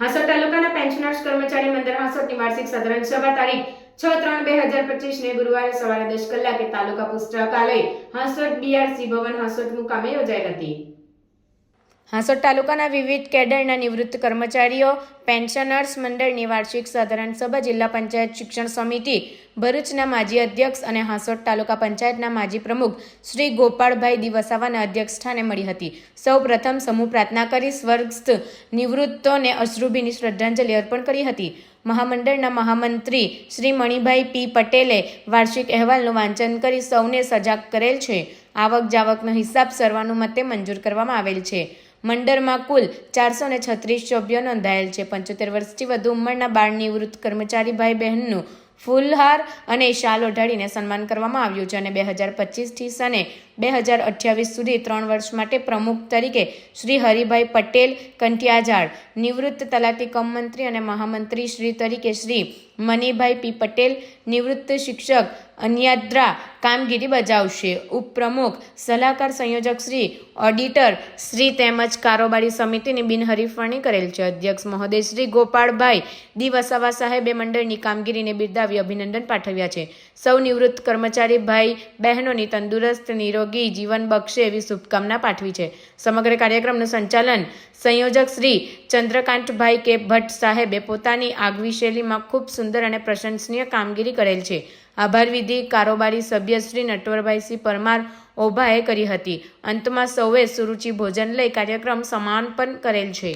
હાંસોદ તાલુકાના પેન્શનર્સ કર્મચારી મંડળ હાંસોદની વાર્ષિક સાધારણ સભા તારીખ છ ત્રણ બે હજાર પચીસને ગુરુવારે સવારે દસ કલાકે તાલુકા પુસ્તકાલય હાંસોદ બીઆરસી ભવન હાંસોદ મુકામે યોજાઈ હતી. હાંસોદ તાલુકાના વિવિધ કેડરના નિવૃત્ત કર્મચારીઓ, પેન્શનર્સ મંડળની વાર્ષિક સાધારણ સભા, જિલ્લા પંચાયત શિક્ષણ સમિતિ, ભરૂચના માજી અધ્યક્ષ અને હાંસોદ તાલુકા પંચાયતના માજી પ્રમુખ શ્રી ગોપાળભાઈ દિવસાવાના અધ્યક્ષ સ્થાને મળી હતી. સૌ પ્રથમ સમૂહ પ્રાર્થના કરી સ્વર્ગસ્થ નિવૃત્તોને અશ્રુભીની શ્રદ્ધાંજલિ અર્પણ કરી હતી. મહામંડળના મહામંત્રી શ્રી મણિભાઈ પી પટેલે વાર્ષિક અહેવાલનું વાંચન કરી સૌને સજાગ કરેલ છે. આવક જાવકનો હિસાબ સર્વાનુમતે મંજૂર કરવામાં આવેલ છે. મંડળમાં કુલ ચારસો ને છત્રીસ સભ્યો નોંધાયેલ છે. પંચોતેર વર્ષથી વધુ ઉંમરના બાળ નિવૃત્ત કર્મચારી ભાઈ બહેનનું ફૂલહાર અને શાલ ઓઢાડીને સન્માન કરવામાં આવ્યું છે અને બે હજાર પચીસથી સને બે હજાર અઠ્યાવીસ સુધી ત્રણ વર્ષ માટે પ્રમુખ તરીકે શ્રી હરિભાઈ પટેલ, કંઠિયાજાળ, નિવૃત્ત તલાટી કમ મંત્રી અને મહામંત્રી શ્રી તરીકે શ્રી મનીભાઈ પી પટેલ, નિવૃત્ત શિક્ષક અન્યાદ્રા કામગીરી બજાવશે. ઉપપ્રમુખ, સલાહકાર સંયોજક શ્રી, ઓડિટર શ્રી તેમજ કારોબારી સમિતિની બિનહરીફાણી કરેલ છે. અધ્યક્ષ મહોદય શ્રી ગોપાળભાઈ દી વસાવા સાહેબે મંડળની કામગીરીને બિરદાવી અભિનંદન પાઠવ્યા છે. સૌ નિવૃત્ત કર્મચારી ભાઈ બહેનોની તંદુરસ્ત, નિરોગી જીવન બક્ષે એવી શુભકામના પાઠવી છે. સમગ્ર કાર્યક્રમનું સંચાલન સંયોજક શ્રી ચંદ્રકાંતભાઈ કે ભટ્ટ સાહેબે પોતાની આગવી શૈલીમાં ખૂબ સુંદર અને પ્રશંસનીય કામગીરી કરેલ છે. આભાર વિધિ કારોબારી સભ્ય શ્રી નટવરભાઈસિંહ પરમાર ઓભાએ કરી હતી. અંતમાં સૌએ સુરુચિ ભોજન લઈ કાર્યક્રમ સમાપન કરેલ છે.